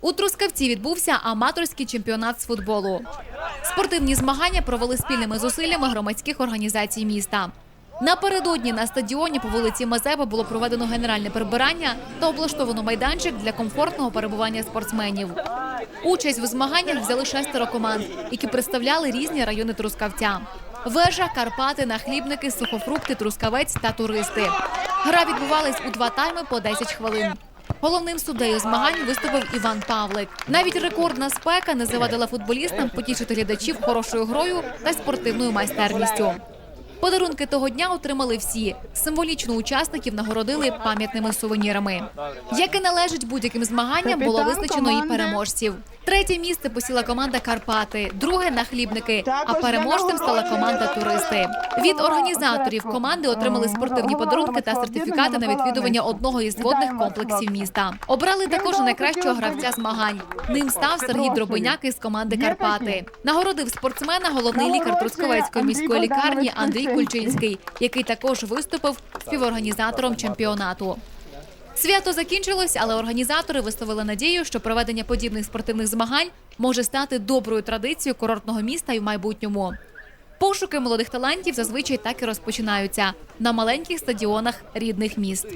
У Трускавці відбувся аматорський чемпіонат з футболу. Спортивні змагання провели спільними зусиллями громадських організацій міста. Напередодні на стадіоні по вулиці Мазепи було проведено генеральне прибирання та облаштовано майданчик для комфортного перебування спортсменів. Участь у змаганнях взяли шестеро команд, які представляли різні райони Трускавця. Вежа, Карпати, нахлібники, сухофрукти, трускавець та туристи. Гра відбувалась у два тайми по 10 хвилин. Головним суддею змагань виступив Іван Павлик. Навіть рекордна спека не завадила футболістам потішити глядачів хорошою грою та спортивною майстерністю. Подарунки того дня отримали всі. Символічно учасників нагородили пам'ятними сувенірами. Як і належить будь-яким змаганням, було визначено і переможців. Третє місце посіла команда Карпати, друге нахлібники. А переможцем стала команда Туристи. Від організаторів команди отримали спортивні подарунки та сертифікати на відвідування одного із водних комплексів міста. Обрали також найкращого гравця змагань. Ним став Сергій Дробиняк із команди Карпати. Нагородив спортсмена головний лікар Трускавецької міської лікарні Андрій Кульчинський, який також виступив співорганізатором чемпіонату. Свято закінчилось, але організатори висловили надію, що проведення подібних спортивних змагань може стати доброю традицією курортного міста і в майбутньому. Пошуки молодих талантів зазвичай так і розпочинаються на маленьких стадіонах рідних міст.